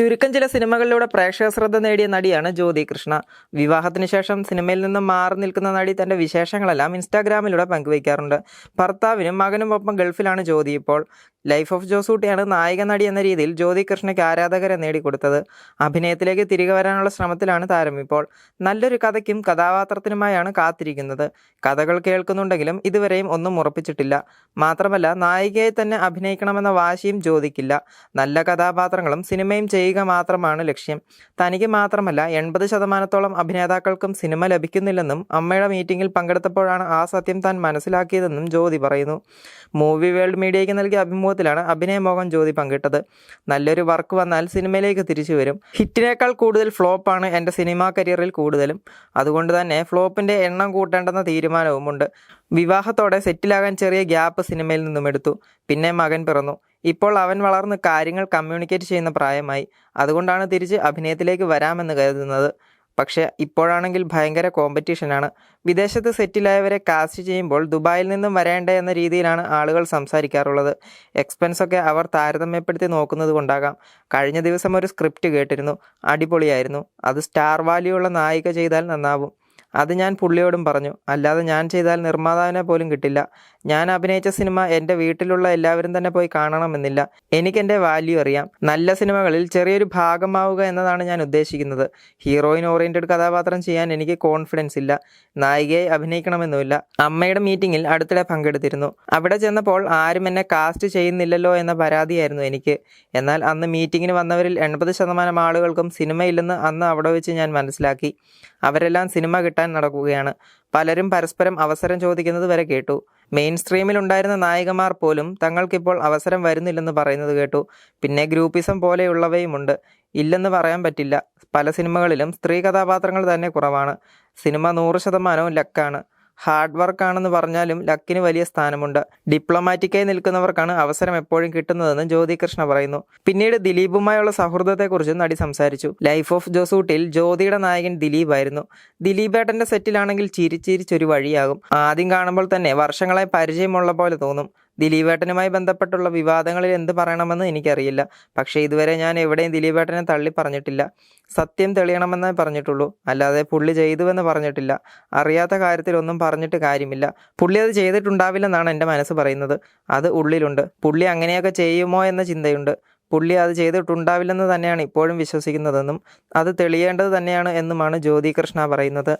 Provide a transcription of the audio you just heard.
ചുരുക്കം ചില സിനിമകളിലൂടെ പ്രേക്ഷക ശ്രദ്ധ നേടിയ നടിയാണ് ജ്യോതി കൃഷ്ണ. വിവാഹത്തിന് ശേഷം സിനിമയിൽ നിന്നും മാറി നിൽക്കുന്ന നടി തന്റെ വിശേഷങ്ങളെല്ലാം ഇൻസ്റ്റാഗ്രാമിലൂടെ പങ്കുവയ്ക്കാറുണ്ട്. ഭർത്താവിനും മകനും ഒപ്പം ഗൾഫിലാണ് ജ്യോതി ഇപ്പോൾ. ലൈഫ് ഓഫ് ജോസൂട്ടിയാണ് നായിക നടി എന്ന രീതിയിൽ ജ്യോതി കൃഷ്ണയ്ക്ക് ആരാധകരെ നേടിക്കൊടുത്തത്. അഭിനയത്തിലേക്ക് തിരികെ വരാനുള്ള ശ്രമത്തിലാണ് താരം ഇപ്പോൾ. നല്ലൊരു കഥയ്ക്കും കഥാപാത്രത്തിനുമായാണ് കാത്തിരിക്കുന്നത്. കഥകൾ കേൾക്കുന്നുണ്ടെങ്കിലും ഇതുവരെയും ഒന്നും ഉറപ്പിച്ചിട്ടില്ല. മാത്രമല്ല നായികയെ തന്നെ അഭിനയിക്കണമെന്ന വാശിയും ജ്യോതിക്കില്ല. നല്ല കഥാപാത്രങ്ങളും സിനിമയും ചെയ്യുക മാത്രമാണ് ലക്ഷ്യം. തനിക്ക് മാത്രമല്ല എൺപത് ശതമാനത്തോളം അഭിനേതാക്കൾക്കും സിനിമ ലഭിക്കുന്നില്ലെന്നും അമ്മയുടെ മീറ്റിംഗിൽ പങ്കെടുത്തപ്പോഴാണ് ആ സത്യം താൻ മനസ്സിലാക്കിയതെന്നും ജ്യോതി പറയുന്നു. മൂവി വേൾഡ് മീഡിയയ്ക്ക് നൽകിയ അഭിമുഖത്തിലാണ് അഭിനയമോഹൻ ജ്യോതി പങ്കിട്ടത്. നല്ലൊരു വർക്ക് വന്നാൽ സിനിമയിലേക്ക് തിരിച്ചു വരും. ഹിറ്റിനേക്കാൾ കൂടുതൽ ഫ്ലോപ്പാണ് എന്റെ സിനിമാ കരിയറിൽ കൂടുതലും. അതുകൊണ്ട് തന്നെ ഫ്ലോപ്പിന്റെ എണ്ണം കൂട്ടേണ്ടെന്ന തീരുമാനവുമുണ്ട്. വിവാഹത്തോടെ സെറ്റിലാകാൻ ചെറിയ ഗ്യാപ്പ് സിനിമയിൽ നിന്നും എടുത്തു. പിന്നെ മകൻ പിറന്നു. ഇപ്പോൾ അവൻ വളർന്ന് കാര്യങ്ങൾ കമ്മ്യൂണിക്കേറ്റ് ചെയ്യുന്ന പ്രായമായി. അതുകൊണ്ടാണ് തിരിച്ച് അഭിനയത്തിലേക്ക് വരാമെന്ന് കരുതുന്നത്. പക്ഷേ ഇപ്പോഴാണെങ്കിൽ ഭയങ്കര കോമ്പറ്റീഷനാണ് വിദേശത്ത് സെറ്റിലായവരെ കാസ്റ്റ് ചെയ്യുമ്പോൾ ദുബായിൽ നിന്നും വരേണ്ട എന്ന രീതിയിലാണ് ആളുകൾ സംസാരിക്കാറുള്ളത്. എക്സ്പെൻസൊക്കെ അവർ താരതമ്യപ്പെടുത്തി നോക്കുന്നത് കൊണ്ടാകാം. കഴിഞ്ഞ ദിവസം ഒരു സ്ക്രിപ്റ്റ് കേട്ടിരുന്നു. അടിപൊളിയായിരുന്നു. അത് സ്റ്റാർ വാല്യൂ ഉള്ള നായിക ചെയ്താൽ നന്നാവും. അത് ഞാൻ പുള്ളിയോടും പറഞ്ഞു. അല്ലാതെ ഞാൻ ചെയ്താൽ നിർമ്മാതാവിനെ പോലും കിട്ടില്ല. ഞാൻ അഭിനയിച്ച സിനിമ എന്റെ വീട്ടിലുള്ള എല്ലാവരും തന്നെ പോയി കാണണമെന്നില്ല. എനിക്കെന്റെ വാല്യൂ അറിയാം. നല്ല സിനിമകളിൽ ചെറിയൊരു ഭാഗമാവുക എന്നതാണ് ഞാൻ ഉദ്ദേശിക്കുന്നത്. ഹീറോയിൻ ഓറിയന്റഡ് കഥാപാത്രം ചെയ്യാൻ എനിക്ക് കോൺഫിഡൻസ് ഇല്ല. നായികയെ അഭിനയിക്കണമെന്നുമില്ല. അമ്മയുടെ മീറ്റിങ്ങിൽ അടുത്തിടെ പങ്കെടുത്തിരുന്നു. അവിടെ ചെന്നപ്പോൾ ആരും എന്നെ കാസ്റ്റ് ചെയ്യുന്നില്ലല്ലോ എന്ന പരാതിയായിരുന്നു എനിക്ക്. എന്നാൽ അന്ന് മീറ്റിങ്ങിന് വന്നവരിൽ എൺപത് ശതമാനം ആളുകൾക്കും സിനിമയില്ലെന്ന് അന്ന് അവിടെ വെച്ച് ഞാൻ മനസ്സിലാക്കി. അവരെല്ലാം സിനിമ കിട്ടാൻ നടക്കുകയാണ്. പലരും പരസ്പരം അവസരം ചോദിക്കുന്നത് വരെ കേട്ടു. മെയിൻ സ്ട്രീമിൽ ഉണ്ടായിരുന്ന നായികമാർ പോലും തങ്ങൾക്കിപ്പോൾ അവസരം വരുന്നില്ലെന്ന് പറയുന്നത് കേട്ടു. പിന്നെ ഗ്രൂപ്പിസം പോലെയുള്ളവയുമുണ്ട്. ഇല്ലെന്ന് പറയാൻ പറ്റില്ല. പല സിനിമകളിലും സ്ത്രീ കഥാപാത്രങ്ങൾ തന്നെ കുറവാണ്. സിനിമ നൂറ് ശതമാനവും ലക്കാണ്. ഹാർഡ് വർക്ക് ആണെന്ന് പറഞ്ഞാലും ലക്കിന് വലിയ സ്ഥാനമുണ്ട്. ഡിപ്ലോമാറ്റിക്കായി നിൽക്കുന്നവർക്കാണ് അവസരം എപ്പോഴും കിട്ടുന്നതെന്ന് ജ്യോതി കൃഷ്ണ പറയുന്നു. പിന്നീട് ദിലീപുമായുള്ള സൗഹൃദത്തെക്കുറിച്ചും നടി സംസാരിച്ചു. ലൈഫ് ഓഫ് ജോസൂട്ടിൽ ജ്യോതിയുടെ നായകൻ ദിലീപ് ആയിരുന്നു ദിലീപേട്ടന്റെ സെറ്റിലാണെങ്കിൽ ചിരിച്ചിരിച്ചൊരു വഴിയാകും. ആദ്യം കാണുമ്പോൾ തന്നെ വർഷങ്ങളായി പരിചയമുള്ള പോലെ തോന്നും. ദിലീപേട്ടനുമായി ബന്ധപ്പെട്ടുള്ള വിവാദങ്ങളിൽ എന്ത് പറയണമെന്ന് എനിക്കറിയില്ല. പക്ഷേ ഇതുവരെ ഞാൻ എവിടെയും ദിലീപേട്ടനെ തള്ളി പറഞ്ഞിട്ടില്ല. സത്യം തെളിയണമെന്നേ പറഞ്ഞിട്ടുള്ളൂ. അല്ലാതെ പുള്ളി ചെയ്തുവെന്ന് പറഞ്ഞിട്ടില്ല. അറിയാത്ത കാര്യത്തിലൊന്നും പറഞ്ഞിട്ട് കാര്യമില്ല. പുള്ളി അത് ചെയ്തിട്ടുണ്ടാവില്ലെന്നാണ് എന്റെ മനസ്സ് പറയുന്നത്. അത് ഉള്ളിലുണ്ട്. പുള്ളി അങ്ങനെയൊക്കെ ചെയ്യുമോ എന്ന ചിന്തയുണ്ട്. പുള്ളി അത് ചെയ്തിട്ടുണ്ടാവില്ലെന്ന് തന്നെയാണ് ഇപ്പോഴും വിശ്വസിക്കുന്നതെന്നും അത് തെളിയേണ്ടത് തന്നെയാണ് എന്നുമാണ് ജ്യോതി കൃഷ്ണ പറയുന്നത്.